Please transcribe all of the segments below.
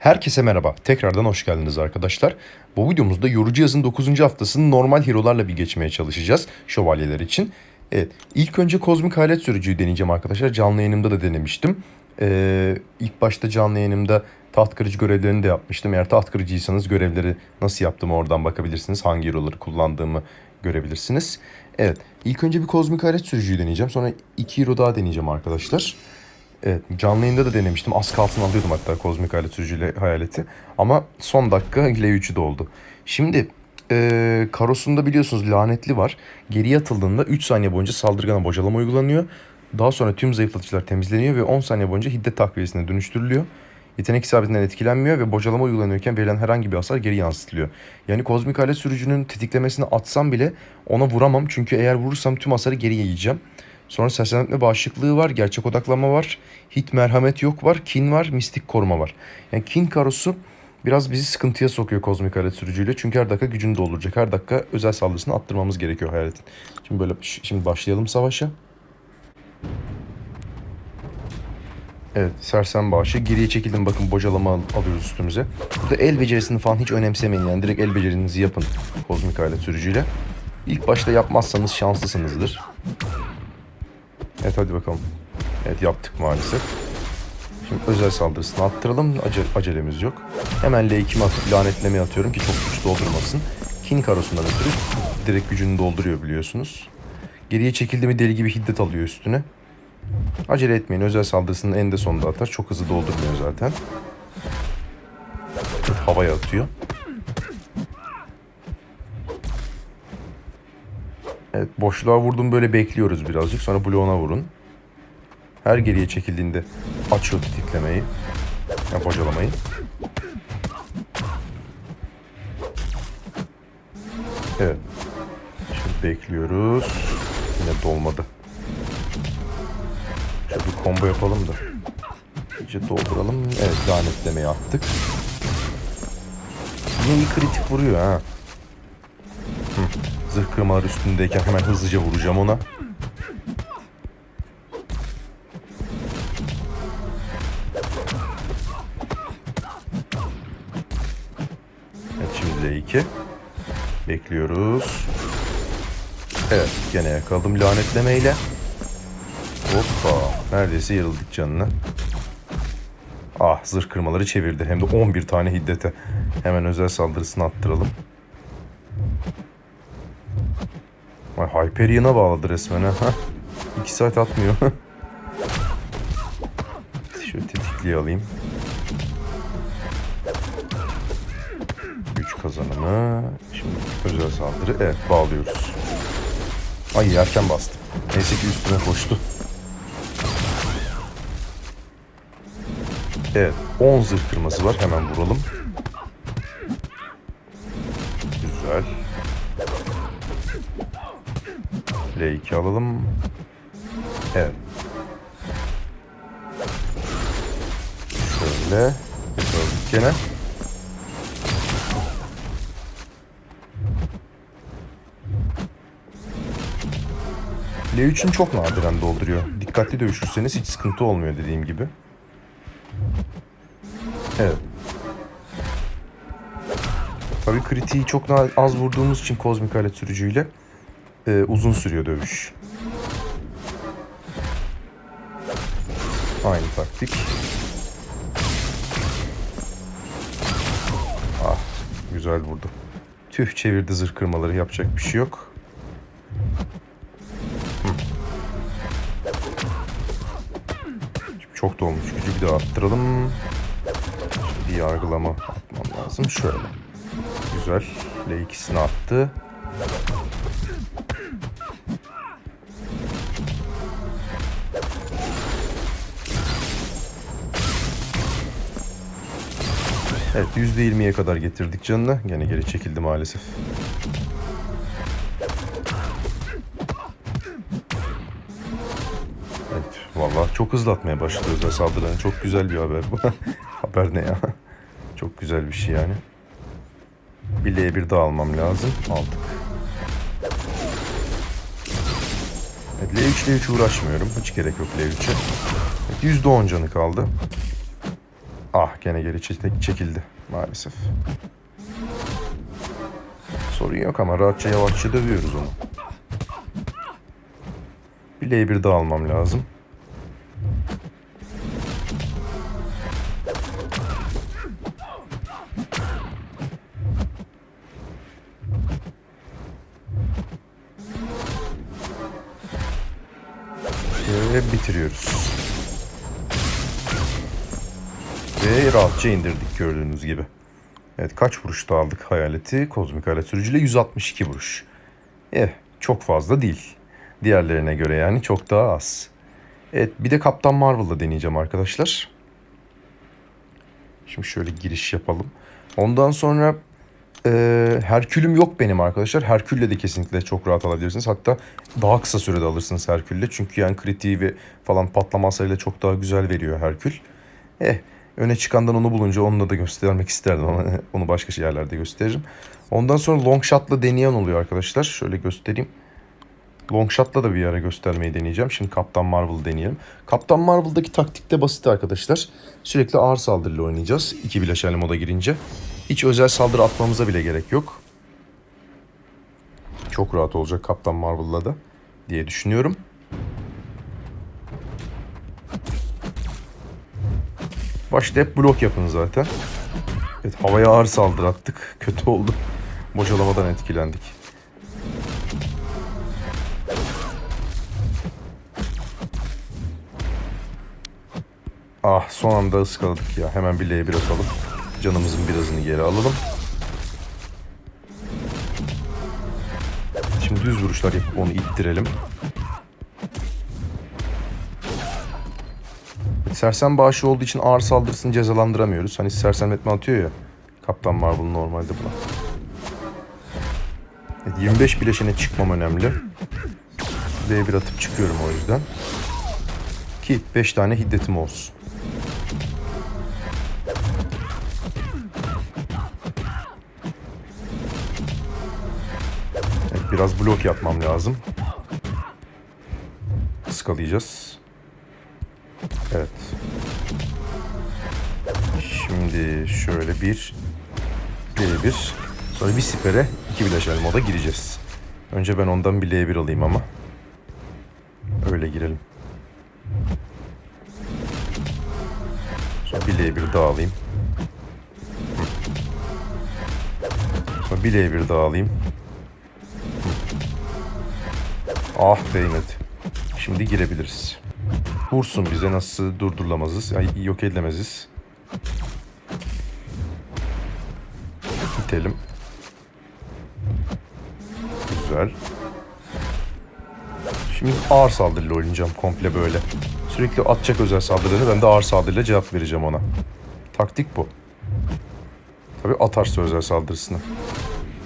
Herkese merhaba. Tekrardan hoş geldiniz arkadaşlar. Bu videomuzda yorucu yazın 9. haftasını normal hero'larla bir geçmeye çalışacağız şövalyeler için. Evet, ilk önce kozmik halet sürücüyü deneyeceğim arkadaşlar. Canlı yayınımda da denemiştim. Ee, ilk başta canlı yayınımda taht kırıcı görevlerini de yapmıştım. Eğer taht kırıcıysanız görevleri nasıl yaptığımı oradan bakabilirsiniz. Hangi hero'ları kullandığımı görebilirsiniz. Evet, ilk önce bir kozmik halet sürücüyü deneyeceğim. Sonra iki hero daha deneyeceğim arkadaşlar. Evet canlı yayında da denemiştim. Az kalsın alıyordum hatta kozmik hayalet sürücüyle hayaleti. Ama son dakika L3'ü de oldu. Şimdi e, karosunda biliyorsunuz lanetli var. Geriye atıldığında 3 saniye boyunca saldırgana bocalama uygulanıyor. Daha sonra tüm zayıflatıcılar temizleniyor ve 10 saniye boyunca hiddet takviyesine dönüştürülüyor. Yetenek isabetinden etkilenmiyor ve bocalama uygulanıyorken verilen herhangi bir hasar geri yansıtılıyor. Yani kozmik alet sürücünün tetiklemesini atsam bile ona vuramam. Çünkü eğer vurursam tüm hasarı geri yiyeceğim. Sonra sersemletme bağışıklığı var, gerçek odaklanma var, hit merhamet yok var, kin var, mistik koruma var. Yani kin karosu biraz bizi sıkıntıya sokuyor kozmik alet sürücüyle. Çünkü her dakika gücünü dolduracak. Her dakika özel saldırısını attırmamız gerekiyor hayaletin. Şimdi böyle şimdi başlayalım savaşa. Evet sersem bağışı. Geriye çekildim bakın bocalama al- alıyoruz üstümüze. Burada el becerisini falan hiç önemsemeyin yani. Direkt el becerinizi yapın kozmik alet sürücüyle. İlk başta yapmazsanız şanslısınızdır. Evet hadi bakalım. Evet yaptık maalesef. Şimdi özel saldırısını attıralım. Ace- acelemiz yok. Hemen L2'mi atıp lanetlemeye atıyorum ki çok güç doldurmasın. King karosundan ötürü direkt gücünü dolduruyor biliyorsunuz. Geriye çekildi mi deli gibi hiddet alıyor üstüne. Acele etmeyin. Özel saldırısının en de sonunda atar. Çok hızlı doldurmuyor zaten. Evet, havaya atıyor. Evet boşluğa vurdum böyle bekliyoruz birazcık. Sonra bloğuna vurun. Her geriye çekildiğinde açıyor tetiklemeyi. Ya bocalamayı. Evet. Şimdi bekliyoruz. Yine dolmadı. Şöyle bir combo yapalım da. İyice dolduralım. Evet lanetlemeyi attık. Yine iyi kritik vuruyor ha. Hı. Zırh kırmalar üstündeyken hemen hızlıca vuracağım ona. Evet şimdi L2. Bekliyoruz. Evet gene yakaladım lanetlemeyle. Hoppa. Neredeyse yarıldık canına. Ah zırh kırmaları çevirdi. Hem de 11 tane hiddete. Hemen özel saldırısını attıralım. Hyperion'a bağladı resmen ha. Hah. İki saat atmıyor. Şöyle tetikliği alayım. Güç kazanımı. Şimdi özel saldırı. Evet bağlıyoruz. Ay erken bastım. Neyse ki üstüne koştu. Evet 10 zırh kırması var. Hemen vuralım. L2 alalım. Evet. Şöyle. Gördük gene. L3'ün çok nadiren dolduruyor. Dikkatli dövüşürseniz hiç sıkıntı olmuyor dediğim gibi. Evet. Tabii kritiği çok az vurduğumuz için kozmik alet sürücüyle e, uzun sürüyor dövüş. Aynı taktik. Ah güzel vurdu. Tüh çevirdi zırh kırmaları yapacak bir şey yok. Çok dolmuş gücü bir daha arttıralım. Bir yargılama atmam lazım. Şöyle. Güzel. L2'sini attı. Evet %20'ye kadar getirdik canını. Gene geri çekildi maalesef. Evet vallahi çok hızlı atmaya başladı özel saldırılarını. Çok güzel bir haber bu. haber ne ya? Çok güzel bir şey yani. Bir L1 daha almam lazım. Aldık. Evet, L3 L3 uğraşmıyorum. Hiç gerek yok L3'e. Evet, %10 canı kaldı. Ah gene geri çek- çekildi maalesef. Sorun yok ama rahatça yavaşça dövüyoruz onu. Bileği bir daha almam lazım. Ve bitiriyoruz. Ve rahatça indirdik gördüğünüz gibi. Evet kaç vuruşta aldık hayaleti? Kozmik alet sürücüyle 162 vuruş. Eh çok fazla değil. Diğerlerine göre yani çok daha az. Evet bir de Kaptan Marvel'da deneyeceğim arkadaşlar. Şimdi şöyle giriş yapalım. Ondan sonra e, Herkül'üm yok benim arkadaşlar. Herkül'le de kesinlikle çok rahat alabilirsiniz. Hatta daha kısa sürede alırsınız Herkül'le. Çünkü yani kritiği ve falan patlama hasarıyla çok daha güzel veriyor Herkül. Eh öne çıkandan onu bulunca onunla da göstermek isterdim ama onu başka yerlerde gösteririm. Ondan sonra long shot'la deneyen oluyor arkadaşlar. Şöyle göstereyim. Long shot'la da bir ara göstermeyi deneyeceğim. Şimdi Kaptan Marvel deneyelim. Kaptan Marvel'daki taktik de basit arkadaşlar. Sürekli ağır saldırıyla oynayacağız. İki bileşenli moda girince. Hiç özel saldırı atmamıza bile gerek yok. Çok rahat olacak Kaptan Marvel'la da diye düşünüyorum. Başta hep blok yapın zaten. Evet havaya ağır saldırı attık. Kötü oldu. Bocalamadan etkilendik. Ah son anda ıskaladık ya. Hemen bir L1 atalım. Canımızın birazını geri alalım. Şimdi düz vuruşlar yapıp onu ittirelim. Sersem bağışı olduğu için ağır saldırısını cezalandıramıyoruz. Hani sersemletme atıyor ya. Kaptan Marvel normalde buna. Evet, 25 bileşene çıkmam önemli. D1 atıp çıkıyorum o yüzden. Ki 5 tane hiddetim olsun. Evet, biraz blok yapmam lazım. Iskalayacağız. Şöyle bir L1 sonra bir sipere iki bileşen moda gireceğiz. Önce ben ondan bir L1 alayım ama. Öyle girelim. Sonra bir L1 daha alayım. Sonra bir L1 daha alayım. Ah değmedi. Şimdi girebiliriz. Vursun bize nasıl durdurulamazız. Ay, yok edilemeziz. İtelim. Güzel. Şimdi ağır saldırıyla oynayacağım komple böyle. Sürekli atacak özel saldırıları ben de ağır saldırıyla cevap vereceğim ona. Taktik bu. Tabi atarsa özel saldırısını.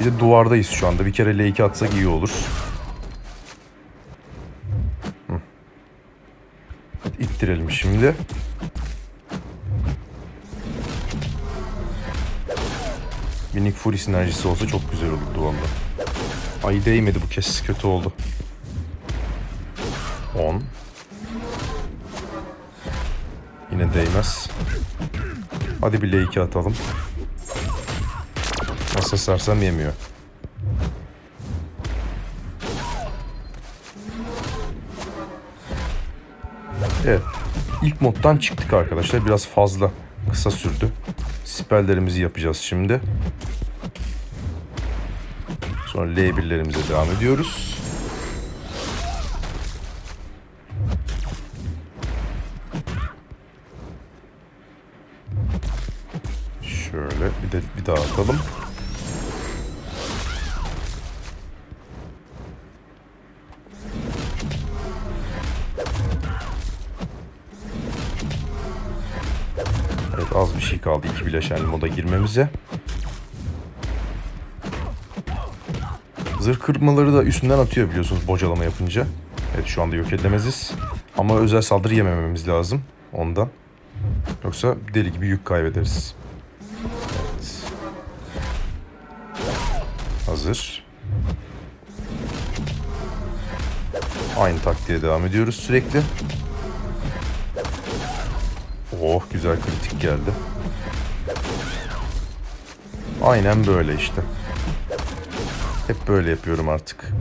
Bir de duvardayız şu anda. Bir kere L2 atsak iyi olur. ittirelim şimdi. Bir Nick Fury sinerjisi olsa çok güzel olurdu valla. Ay değmedi bu kez. Kötü oldu. 10. Yine değmez. Hadi bir L2 atalım. Nasıl sarsam yemiyor. Evet. İlk moddan çıktık arkadaşlar. Biraz fazla kısa sürdü. Spelllerimizi yapacağız şimdi. Sonra L1'lerimize devam ediyoruz. Şöyle bir de bir daha atalım. Bir şey kaldı iki bileşenli moda girmemize. Zırh kırmaları da üstünden atıyor biliyorsunuz bocalama yapınca. Evet şu anda yok edilemeziz. Ama özel saldırı yemememiz lazım ondan. Yoksa deli gibi yük kaybederiz. Evet. Hazır. Aynı taktiğe devam ediyoruz sürekli. Oh güzel kritik geldi. Aynen böyle işte. Hep böyle yapıyorum artık.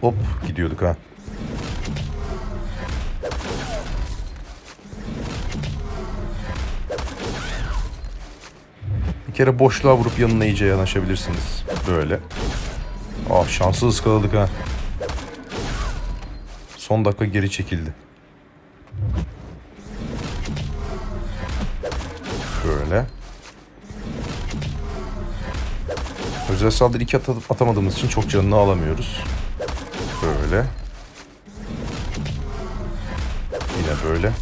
Hop gidiyorduk ha. Bir kere boşluğa vurup yanına iyice yanaşabilirsiniz. Böyle. Ah şansı ıskaladık ha. Son dakika geri çekildi. Böyle. Özel saldırı iki at atamadığımız için çok canını alamıyoruz. Böyle. Yine böyle.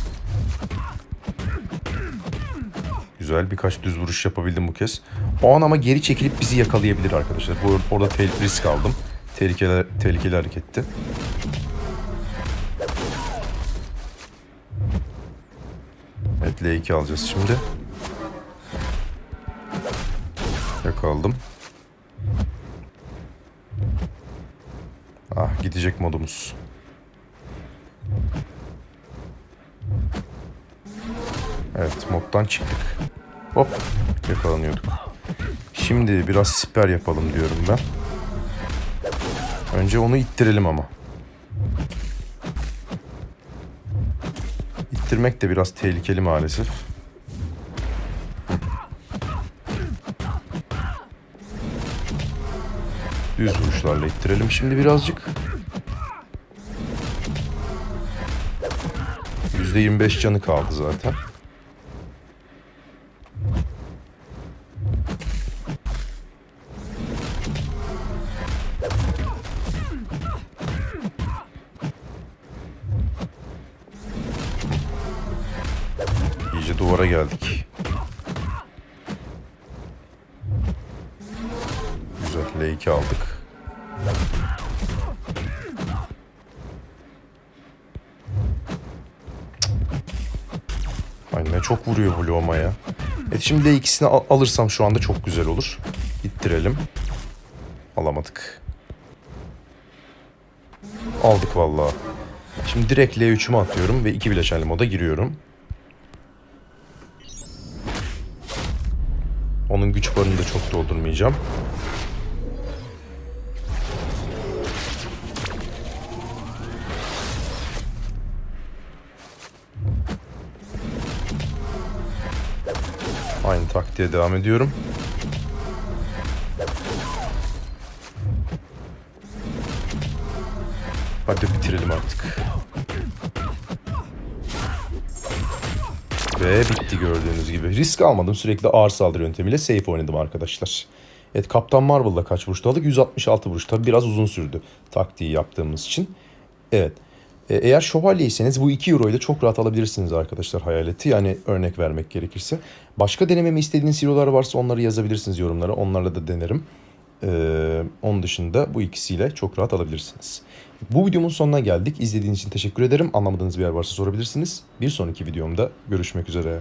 Güzel birkaç düz vuruş yapabildim bu kez. O an ama geri çekilip bizi yakalayabilir arkadaşlar. Bu orada risk aldım. Tehlikeli, tehlikeli hareketti. Evet L2 alacağız şimdi. Yakaladım. Ah gidecek modumuz. Evet moddan çıktık. Hop yakalanıyorduk. Şimdi biraz siper yapalım diyorum ben. Önce onu ittirelim ama. İttirmek de biraz tehlikeli maalesef. Düz vuruşlarla ittirelim şimdi birazcık. %25 canı kaldı zaten. Duvara geldik. Güzel L2 aldık. Ay ne çok vuruyor bu Loma ya. Evet şimdi L2'sini al- alırsam şu anda çok güzel olur. İttirelim. Alamadık. Aldık vallahi. Şimdi direkt L3'ümü atıyorum ve iki bileşenli moda giriyorum. Onun güç barını da çok doldurmayacağım. Aynı taktiğe devam ediyorum. Ve bitti gördüğünüz gibi. Risk almadım. Sürekli ağır saldırı yöntemiyle safe oynadım arkadaşlar. Evet Kaptan Marvel'la kaç vuruşta aldık? 166 vuruş. Tabi biraz uzun sürdü taktiği yaptığımız için. Evet. E, Eğer şövalyeyseniz bu 2 euroyu da çok rahat alabilirsiniz arkadaşlar hayaleti. Yani örnek vermek gerekirse. Başka denememi istediğiniz hero'lar varsa onları yazabilirsiniz yorumlara. Onlarla da denerim. Ee, onun dışında bu ikisiyle çok rahat alabilirsiniz. Bu videomun sonuna geldik. İzlediğiniz için teşekkür ederim. Anlamadığınız bir yer varsa sorabilirsiniz. Bir sonraki videomda görüşmek üzere.